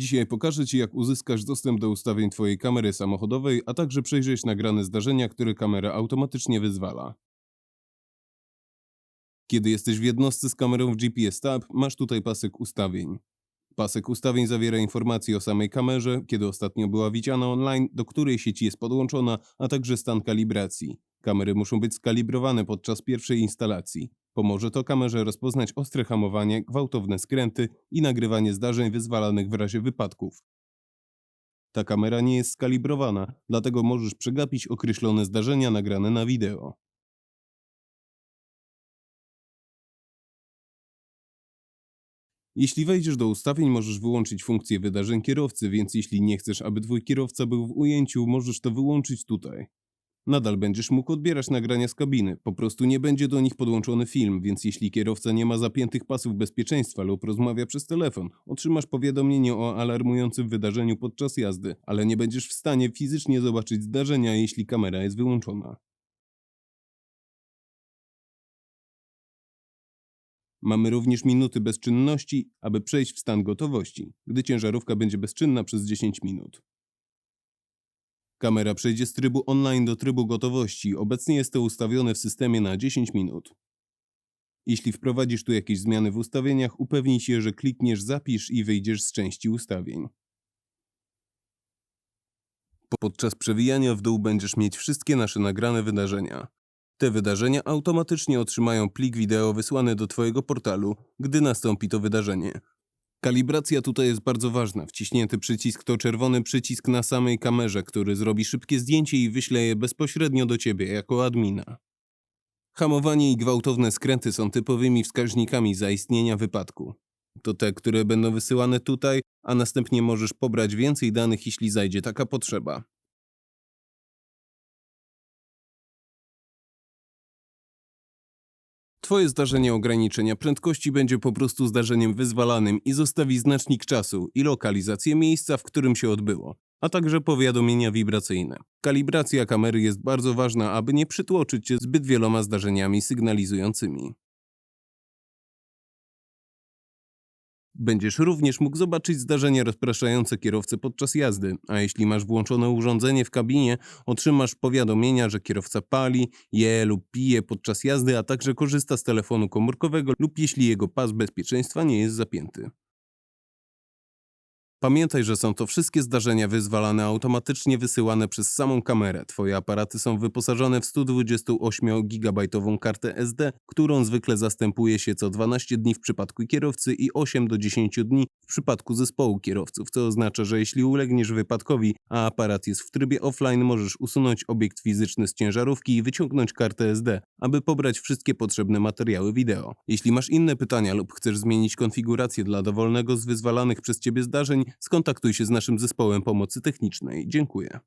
Dzisiaj pokażę Ci, jak uzyskasz dostęp do ustawień Twojej kamery samochodowej, a także przejrzeć nagrane zdarzenia, które kamera automatycznie wyzwala. Kiedy jesteś w jednostce z kamerą w GPS Tab, masz tutaj pasek ustawień. Pasek ustawień zawiera informacje o samej kamerze, kiedy ostatnio była widziana online, do której sieci jest podłączona, a także stan kalibracji. Kamery muszą być skalibrowane podczas pierwszej instalacji. Pomoże to kamerze rozpoznać ostre hamowanie, gwałtowne skręty i nagrywanie zdarzeń wyzwalanych w razie wypadków. Ta kamera nie jest skalibrowana, dlatego możesz przegapić określone zdarzenia nagrane na wideo. Jeśli wejdziesz do ustawień, możesz wyłączyć funkcję wydarzeń kierowcy, więc jeśli nie chcesz, aby twój kierowca był w ujęciu, możesz to wyłączyć tutaj. Nadal będziesz mógł odbierać nagrania z kabiny, po prostu nie będzie do nich podłączony film, więc jeśli kierowca nie ma zapiętych pasów bezpieczeństwa lub rozmawia przez telefon, otrzymasz powiadomienie o alarmującym wydarzeniu podczas jazdy, ale nie będziesz w stanie fizycznie zobaczyć zdarzenia, jeśli kamera jest wyłączona. Mamy również minuty bezczynności, aby przejść w stan gotowości, gdy ciężarówka będzie bezczynna przez 10 minut. Kamera przejdzie z trybu online do trybu gotowości. Obecnie jest to ustawione w systemie na 10 minut. Jeśli wprowadzisz tu jakieś zmiany w ustawieniach, upewnij się, że klikniesz zapisz i wyjdziesz z części ustawień. Podczas przewijania w dół będziesz mieć wszystkie nasze nagrane wydarzenia. Te wydarzenia automatycznie otrzymają plik wideo wysłany do Twojego portalu, gdy nastąpi to wydarzenie. Kalibracja tutaj jest bardzo ważna. Wciśnięty przycisk to czerwony przycisk na samej kamerze, który zrobi szybkie zdjęcie i wyśle je bezpośrednio do Ciebie jako admina. Hamowanie i gwałtowne skręty są typowymi wskaźnikami zaistnienia wypadku. To te, które będą wysyłane tutaj, a następnie możesz pobrać więcej danych, jeśli zajdzie taka potrzeba. Twoje zdarzenie ograniczenia prędkości będzie po prostu zdarzeniem wyzwalanym i zostawi znacznik czasu i lokalizację miejsca, w którym się odbyło, a także powiadomienia wibracyjne. Kalibracja kamery jest bardzo ważna, aby nie przytłoczyć cię zbyt wieloma zdarzeniami sygnalizującymi. Będziesz również mógł zobaczyć zdarzenia rozpraszające kierowcę podczas jazdy, a jeśli masz włączone urządzenie w kabinie, otrzymasz powiadomienia, że kierowca pali, je lub pije podczas jazdy, a także korzysta z telefonu komórkowego lub jeśli jego pas bezpieczeństwa nie jest zapięty. Pamiętaj, że są to wszystkie zdarzenia wyzwalane automatycznie wysyłane przez samą kamerę. Twoje aparaty są wyposażone w 128 GB kartę SD, którą zwykle zastępuje się co 12 dni w przypadku kierowcy i 8 do 10 dni w przypadku zespołu kierowców, co oznacza, że jeśli ulegniesz wypadkowi, a aparat jest w trybie offline, możesz usunąć obiekt fizyczny z ciężarówki i wyciągnąć kartę SD, aby pobrać wszystkie potrzebne materiały wideo. Jeśli masz inne pytania lub chcesz zmienić konfigurację dla dowolnego z wyzwalanych przez Ciebie zdarzeń, skontaktuj się z naszym zespołem pomocy technicznej. Dziękuję.